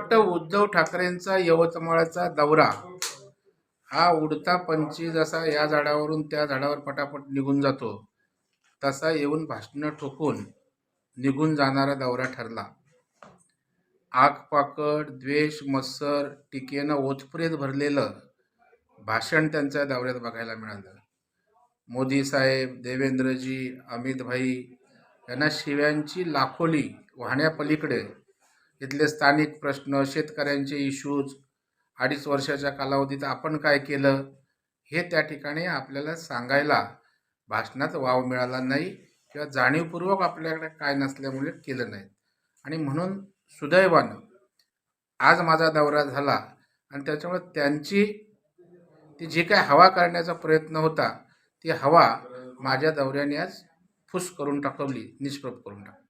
उद्धव ठाकरेंचा यवतमाळचा दौरा. हा उडता पंची जसा या झाडावरून त्या झाडावर पटापट निघून जातो तसा येऊन भाषणं ठोकून निघून जाणारा दौरा ठरला. आगपाकड द्वेष मत्सर टीकेनं ओतप्रेत भरलेलं भाषण त्यांच्या दौऱ्यात बघायला मिळालं. मोदी साहेब देवेंद्रजी अमित भाई यांना शिव्यांची लाखोली वाहण्यापलीकडे इथले स्थानिक प्रश्न शेतकऱ्यांचे इश्यूज अडीच वर्षाच्या कालावधीत आपण काय केलं हे त्या ठिकाणी आपल्याला सांगायला भाषणात वाव मिळाला नाही किंवा जाणीवपूर्वक आपल्याकडे काय नसल्यामुळे केलं नाही आणि म्हणून सुदैवानं आज माझा दौरा झाला आणि त्याच्यामुळे त्यांची ती जी काय हवा करण्याचा प्रयत्न होता ती हवा माझ्या दौऱ्याने आज फुस करून टाकवली निष्प्रभ करून टाकली